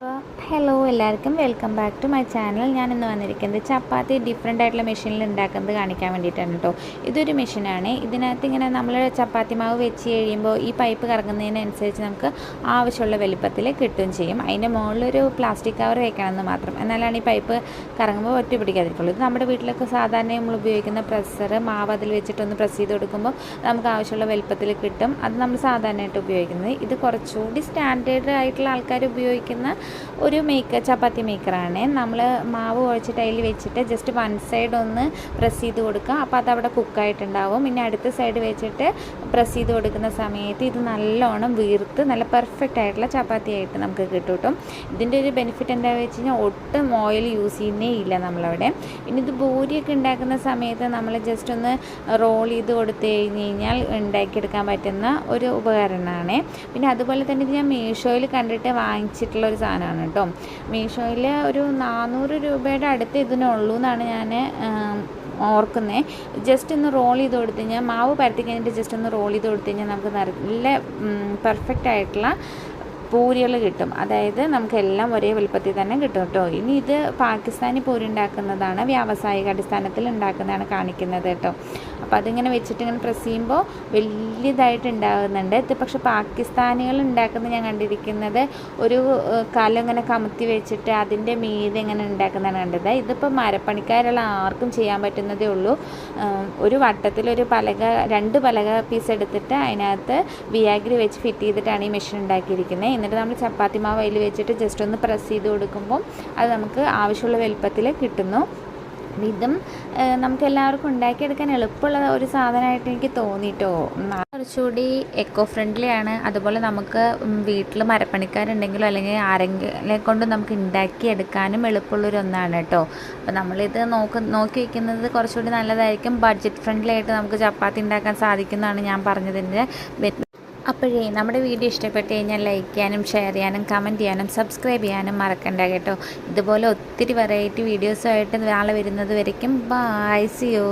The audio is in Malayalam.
അപ്പോൾ ഹലോ എല്ലാവർക്കും welcome back to my channel ഞാൻ ഇന്ന് വന്നിരിക്കുന്നത് ചപ്പാത്തി ഡിഫറെന്റ് ആയിട്ടുള്ള മെഷീനിൽ ഉണ്ടാക്കുന്നത് കാണിക്കാൻ വേണ്ടിയിട്ടാണ് കേട്ടോ ഇതൊരു മെഷീനാണ് ഇതിനകത്ത് ഇങ്ങനെ നമ്മൾ ചപ്പാത്തി മാവ് വെച്ച് കഴിയുമ്പോൾ ഈ പൈപ്പ് കറങ്ങുന്നതിനനുസരിച്ച് നമുക്ക് ആവശ്യമുള്ള വലിപ്പത്തിൽ കിട്ടുകയും ചെയ്യും. അതിന്റെ മുകളിലൊരു പ്ലാസ്റ്റിക് കവർ വെക്കണമെന്ന് മാത്രം. എന്നാലാണ് ഈ പൈപ്പ് കറങ്ങുമ്പോൾ ഒറ്റ പിടിക്കാതിരിക്കുള്ളൂ. ഇത് നമ്മുടെ വീട്ടിലൊക്കെ സാധാരണ നമ്മൾ ഉപയോഗിക്കുന്ന പ്രസ്സർ മാവ് അതിൽ വെച്ചിട്ടൊന്ന് പ്രസ് ചെയ്ത് കൊടുക്കുമ്പോൾ നമുക്ക് ആവശ്യമുള്ള വലിപ്പത്തിൽ കിട്ടും. അത് നമ്മൾ സാധാരണയായിട്ട് ഉപയോഗിക്കുന്നത്. ഇത് കുറച്ചുകൂടി സ്റ്റാൻഡേർഡ് ആയിട്ടുള്ള ആൾക്കാർ ഉപയോഗിക്കുന്ന ഒരു മേക്കർ ചപ്പാത്തി മേക്കറാണ്. നമ്മൾ മാവ് കുഴച്ചിട്ട് അതിൽ വെച്ചിട്ട് ജസ്റ്റ് വൺ സൈഡ് ഒന്ന് പ്രസ് ചെയ്ത് കൊടുക്കുക. അപ്പോൾ അതവിടെ കുക്കായിട്ടുണ്ടാവും പിന്നെ അടുത്ത സൈഡ് വെച്ചിട്ട് പ്രസ് ചെയ്ത് കൊടുക്കുന്ന സമയത്ത് ഇത് നല്ലോണം വീർത്ത് നല്ല പെർഫെക്റ്റ് ആയിട്ടുള്ള ചപ്പാത്തി ആയിട്ട് നമുക്ക് കേട്ടോ. ഇതിന്റെ ഒരു ബെനിഫിറ്റ് എന്താണെന്ന് വെച്ച് കഴിഞ്ഞാൽ ഒട്ടും ഓയിൽ യൂസ് ചെയ്യുന്നേ ഇല്ല നമ്മളവിടെ. പിന്നെ ഇത് ബൂരിയൊക്കെ ഉണ്ടാക്കുന്ന സമയത്ത് നമ്മൾ ജസ്റ്റ് ഒന്ന് റോൾ ചെയ്ത് കൊടുത്തു കഴിഞ്ഞ് കഴിഞ്ഞാൽ ഉണ്ടാക്കിയെടുക്കാൻ പറ്റുന്ന ഒരു ഉപകരണമാണ്. പിന്നെ അതുപോലെ തന്നെ ഇത് ഞാൻ മീഷോയിൽ കണ്ടിട്ട് വാങ്ങിച്ചിട്ടുള്ള ഒരു സാധനമാണ് കേട്ടോ. മീഷോയിൽ ഒരു നാനൂറ് രൂപയുടെ അടുത്ത് ഇതിനുള്ളൂ എന്നാണ് ഞാൻ ഓർക്കുന്നത് ജസ്റ്റ് ഒന്ന് റോൾ ചെയ്ത് കൊടുത്തു കഴിഞ്ഞാൽ മാവ് പരത്തി കഴിഞ്ഞിട്ട് ജസ്റ്റ് ഒന്ന് റോൾ ചെയ്ത് കൊടുത്തു കഴിഞ്ഞാൽ നമുക്ക് നല്ല പെർഫെക്റ്റ് ആയിട്ടുള്ള പൂരികൾ കിട്ടും. അതായത് നമുക്കെല്ലാം ഒരേ വലുപ്പത്തിൽ തന്നെ കിട്ടും കേട്ടോ. ഇനി ഇത് പാകിസ്ഥാനി പൂരി ഉണ്ടാക്കുന്നതാണ് വ്യാവസായിക അടിസ്ഥാനത്തിൽ ഉണ്ടാക്കുന്നതാണ് കാണിക്കുന്നത് കേട്ടോ. അപ്പോൾ അതിങ്ങനെ വെച്ചിട്ട് ഇങ്ങനെ പ്രസ് ചെയ്യുമ്പോൾ വലിയതായിട്ട് ഉണ്ടാകുന്നുണ്ട് ഇത് പക്ഷേ പാകിസ്ഥാനികൾ ഉണ്ടാക്കുന്ന ഞാൻ കണ്ടിരിക്കുന്നത് ഒരു കലം ഇങ്ങനെ കമത്തി വെച്ചിട്ട് അതിന്റെ മീതെ ഇങ്ങനെ ഉണ്ടാക്കുന്നതാണ് കണ്ടത്. ഇതിപ്പോൾ മരപ്പണിക്കാരുള്ള ആർക്കും ചെയ്യാൻ പറ്റുന്നതേ ഉള്ളൂ. ഒരു വട്ടത്തിൽ ഒരു പലക രണ്ട് പലക പീസ് എടുത്തിട്ട് അതിനകത്ത് വിയാഗ്രി വെച്ച് ഫിറ്റ് ചെയ്തിട്ടാണ് ഈ മെഷീൻ ഉണ്ടാക്കിയിരിക്കുന്നത്. എന്നിട്ട് നമ്മൾ ചപ്പാത്തി മാവ് അതിൽ വെച്ചിട്ട് ജസ്റ്റ് ഒന്ന് പ്രസ് ചെയ്ത് കൊടുക്കുമ്പോൾ അത് നമുക്ക് ആവശ്യമുള്ള വലുപ്പത്തിൽ കിട്ടുന്നു. ഇതും നമുക്ക് എല്ലാവർക്കും ഉണ്ടാക്കിയെടുക്കാൻ എളുപ്പമുള്ള ഒരു സാധനമായിട്ട് എനിക്ക് തോന്നിയിട്ടോ കുറച്ചുകൂടി എക്കോ ഫ്രണ്ട്ലി ആണ്. അതുപോലെ നമുക്ക് വീട്ടിൽ മരപ്പണിക്കാരുണ്ടെങ്കിലോ അല്ലെങ്കിൽ ആരെങ്കിലും കൊണ്ട് നമുക്ക് ഉണ്ടാക്കിയെടുക്കാനും എളുപ്പമുള്ളൊരു ഒന്നാണ് കേട്ടോ. അപ്പോൾ നമ്മളിത് നോക്ക് നോക്കി വയ്ക്കുന്നത് കുറച്ചുകൂടി നല്ലതായിരിക്കും. ബഡ്ജറ്റ് ഫ്രണ്ട്ലി ആയിട്ട് നമുക്ക് ചപ്പാത്തി ഉണ്ടാക്കാൻ സാധിക്കുന്നതാണ് ഞാൻ പറഞ്ഞതിന്റെ അപ്പോഴേ നമ്മുടെ വീഡിയോ ഇഷ്ടപ്പെട്ട് കഴിഞ്ഞാൽ ലൈക്ക് ചെയ്യാനും ഷെയർ ചെയ്യാനും കമന്റ് ചെയ്യാനും സബ്സ്ക്രൈബ് ചെയ്യാനും മറക്കണ്ട കേട്ടോ. ഇതുപോലെ ഒത്തിരി വെറൈറ്റി വീഡിയോസുമായിട്ട് നാളെ വരുന്നത് വരയ്ക്കും. ബായ് സിയോ